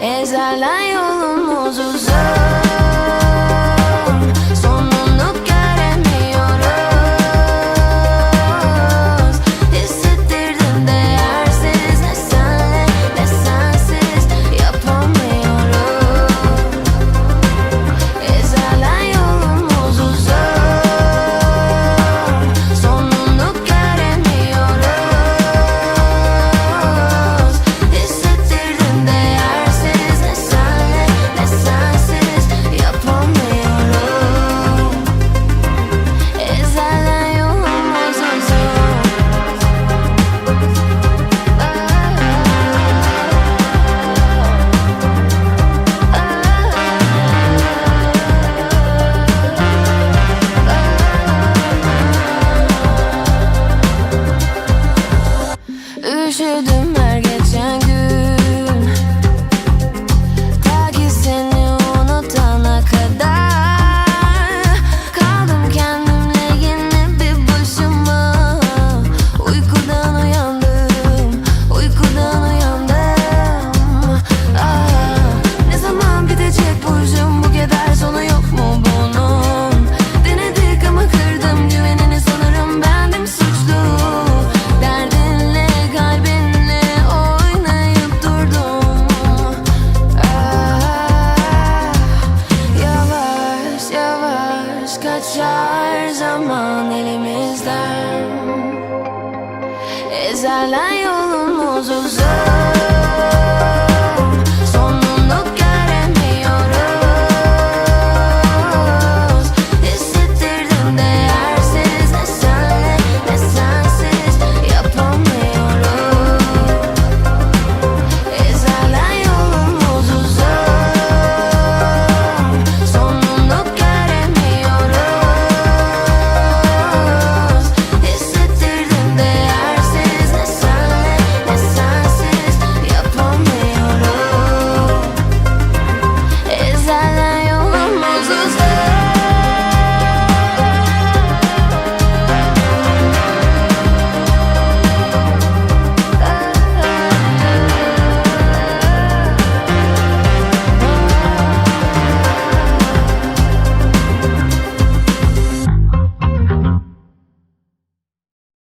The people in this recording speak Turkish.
Ezelden yolumuz uzun Üşüdüm Ezelden yolumuz uzun